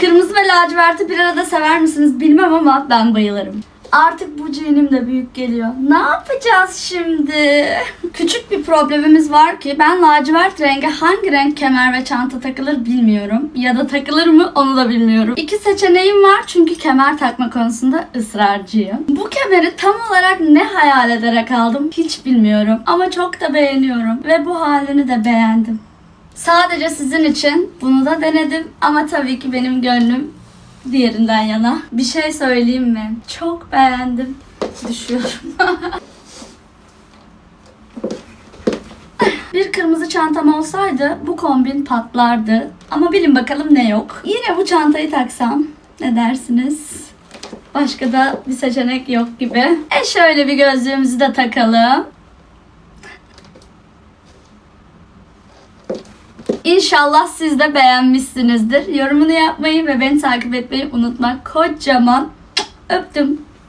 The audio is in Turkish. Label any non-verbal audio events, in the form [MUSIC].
Kırmızı ve laciverti bir arada sever misiniz bilmem ama ben bayılırım. Artık bu cenim de büyük geliyor. Ne yapacağız şimdi? Küçük bir problemimiz var ki ben lacivert renge hangi renk kemer ve çanta takılır bilmiyorum. Ya da takılır mı onu da bilmiyorum. İki seçeneğim var çünkü kemer takma konusunda ısrarcıyım. Bu kemeri tam olarak ne hayal ederek aldım hiç bilmiyorum. Ama çok da beğeniyorum ve bu halini de beğendim. Sadece sizin için bunu da denedim ama tabii ki benim gönlüm diğerinden yana. Bir şey söyleyeyim mi? Çok beğendim. Düşüyorum. [LAUGHS] Bir kırmızı çantam olsaydı bu kombin patlardı. Ama bilin bakalım ne yok. Yine bu çantayı taksam ne dersiniz? Başka da bir seçenek yok gibi. E şöyle bir gözlüğümüzü de takalım. İnşallah siz de beğenmişsinizdir. Yorumunu yapmayı ve beni takip etmeyi unutmak. Kocaman [TSK] öptüm.